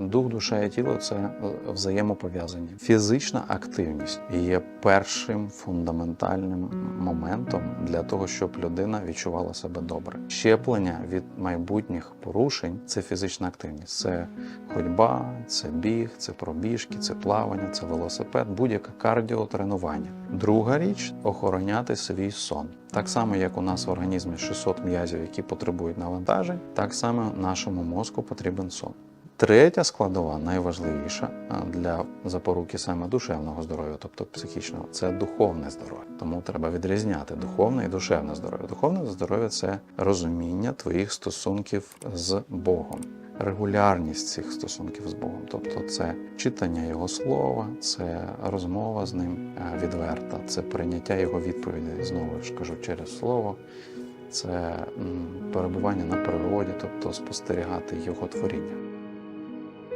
Дух, душа і тіло це е, взаємопов'язані. Фізична активність є першим фундаментальним моментом для того, щоб людина відчувала себе добре. Щеплення від майбутніх порушень це фізична активність. Це ходьба, це біг, це пробіжки, це плавання, це велосипед, будь-яке кардіотренування. Друга річ охороняти свій сон. Так само, як у нас в організмі 600 м'язів, які потребують навантажень, так само нашому мозку потрібен сон. Третя складова, найважливіша для запоруки саме душевного здоров'я, тобто психічного, це духовне здоров'я. Тому треба відрізняти духовне і душевне здоров'я. Духовне здоров'я це розуміння твоїх стосунків з Богом, регулярність цих стосунків з Богом. Тобто, це читання Його слова, це розмова з ним е, відверта, це прийняття Його відповідей знову ж кажу через слово. Це перебування на природі, тобто спостерігати його творіння.